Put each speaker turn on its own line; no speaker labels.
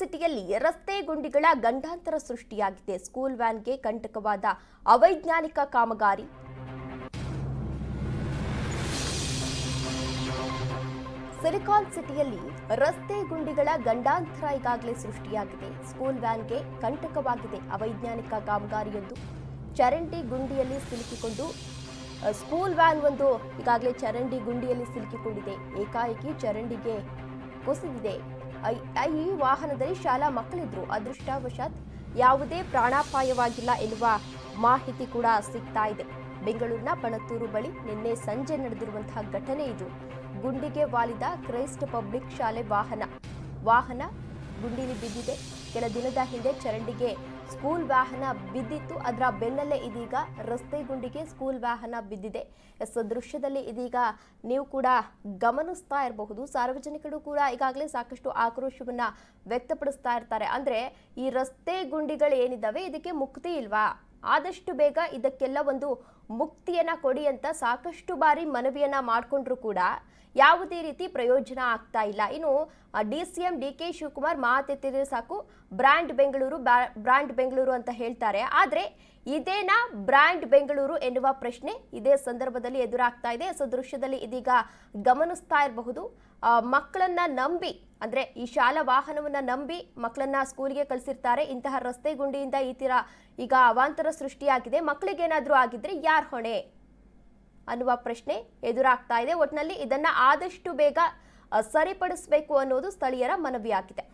ಸಿಟಿಯಲ್ಲಿ ರಸ್ತೆ ಗುಂಡಿಗಳ ಗಂಡಾಂತರ ಸೃಷ್ಟಿಯಾಗಿದೆ. ಸ್ಕೂಲ್ ವ್ಯಾನ್ಗೆ ಕಂಟಕವಾದ ಅವೈಜ್ಞಾನಿಕ ಕಾಮಗಾರಿ. ಸಿಲಿಕಾನ್ ಸಿಟಿಯಲ್ಲಿ ರಸ್ತೆ ಗುಂಡಿಗಳ ಗಂಡಾಂತರ ಈಗಾಗಲೇ ಸೃಷ್ಟಿಯಾಗಿದೆ. ಸ್ಕೂಲ್ ವ್ಯಾನ್ಗೆ ಕಂಟಕವಾಗಿದೆ ಅವೈಜ್ಞಾನಿಕ ಕಾಮಗಾರಿಯೊಂದು. ಚರಂಡಿ ಗುಂಡಿಯಲ್ಲಿ ಸಿಲುಕಿಕೊಂಡು ಸ್ಕೂಲ್ ವ್ಯಾನ್ ಒಂದು ಈಗಾಗಲೇ ಚರಂಡಿ ಗುಂಡಿಯಲ್ಲಿ ಸಿಲುಕಿಕೊಂಡಿದೆ. ಏಕಾಏಕಿ ಚರಂಡಿಗೆ ಕುಸಿದಿದೆ. ಈ ವಾಹನದಲ್ಲಿ ಶಾಲಾ ಮಕ್ಕಳಿದ್ರು. ಅದೃಷ್ಟವಶಾತ್ ಯಾವುದೇ ಪ್ರಾಣಾಪಾಯವಾಗಿಲ್ಲ ಎನ್ನುವ ಮಾಹಿತಿ ಕೂಡ ಸಿಗ್ತಾ ಇದೆ. ಬೆಂಗಳೂರಿನ ಪಣತ್ತೂರು ಬಳಿ ನಿನ್ನೆ ಸಂಜೆ ನಡೆದಿರುವಂತಹ ಘಟನೆ ಇದು. ಗುಂಡಿಗೆ ವಾಲಿದ ಕ್ರೈಸ್ಟ್ ಪಬ್ಲಿಕ್ ಶಾಲೆ ವಾಹನ. ವಾಹನ ಗುಂಡಿಲಿ ಬಿದ್ದಿದೆ. ಕೆಲ ದಿನದ ಹಿಂದೆ ಚರಂಡಿಗೆ ಸ್ಕೂಲ್ ವಾಹನ ಬಿದ್ದಿತ್ತು. ಅದರ ಬೆನ್ನಲ್ಲೇ ಇದೀಗ ರಸ್ತೆ ಗುಂಡಿಗೆ ಸ್ಕೂಲ್ ವಾಹನ ಬಿದ್ದಿದೆ. ಎಸ್ ದೃಶ್ಯದಲ್ಲಿ ಇದೀಗ ನೀವು ಕೂಡ ಗಮನಿಸ್ತಾ ಇರಬಹುದು. ಸಾರ್ವಜನಿಕರು ಕೂಡ ಈಗಾಗಲೇ ಸಾಕಷ್ಟು ಆಕ್ರೋಶವನ್ನ ವ್ಯಕ್ತಪಡಿಸ್ತಾ ಇರ್ತಾರೆ. ಅಂದ್ರೆ ಈ ರಸ್ತೆ ಗುಂಡಿಗಳು ಏನಿದ್ದಾವೆ ಇದಕ್ಕೆ ಮುಕ್ತಿ ಇಲ್ವಾ? ಆದಷ್ಟು ಬೇಗ ಇದಕ್ಕೆಲ್ಲ ಒಂದು ಮುಕ್ತಿಯನ್ನ ಕೊಡಿ ಅಂತ ಸಾಕಷ್ಟು ಬಾರಿ ಮನವಿಯನ್ನು ಮಾಡಿಕೊಂಡ್ರು ಕೂಡ ಯಾವುದೇ ರೀತಿ ಪ್ರಯೋಜನ ಆಗ್ತಾ ಇಲ್ಲ. ಇನ್ನು D C M D K Shivakumar ಮಾತೆತ್ತಿದ್ರೆ ಸಾಕು. ಬ್ರ್ಯಾಂಡ್ ಬೆಂಗಳೂರು ಬ್ರಾ- ಬ್ರ್ಯಾಂಡ್ ಬೆಂಗಳೂರು ಅಂತ ಹೇಳ್ತಾರೆ. ಆದರೆ, ಇದೇನಾ ಬ್ರ್ಯಾಂಡ್ ಬೆಂಗಳೂರು ಎನ್ನುವ ಪ್ರಶ್ನೆ ಇದೇ ಸಂದರ್ಭದಲ್ಲಿ ಎದುರಾಗ್ತಾ ಇದೆ. ಸೊ, ದೃಶ್ಯದಲ್ಲಿ ಇದೀಗ ಗಮನಿಸ್ತಾ ಇರಬಹುದು. ಮಕ್ಕಳನ್ನ ನಂಬಿ, ಅಂದ್ರೆ ಈ ಶಾಲಾ ವಾಹನವನ್ನ ನಂಬಿ ಮಕ್ಕಳನ್ನ ಸ್ಕೂಲ್ಗೆ ಕಳಿಸಿರ್ತಾರೆ. ಇಂತಹ ರಸ್ತೆ ಗುಂಡಿಯಿಂದ ಈ ತೀರ ಈಗ ಅವಾಂತರ ಸೃಷ್ಟಿಯಾಗಿದೆ. ಮಕ್ಕಳಿಗೇನಾದ್ರೂ ಆಗಿದ್ರೆ ಯಾರ್ ಹೊಣೆ ಅನ್ನುವ ಪ್ರಶ್ನೆ ಎದುರಾಗ್ತಾ ಇದೆ. ಒಟ್ಟಿನಲ್ಲಿ ಇದನ್ನ ಆದಷ್ಟು ಬೇಗ ಸರಿಪಡಿಸಬೇಕು ಅನ್ನೋದು ಸ್ಥಳೀಯರ ಮನವಿಯಾಗಿದೆ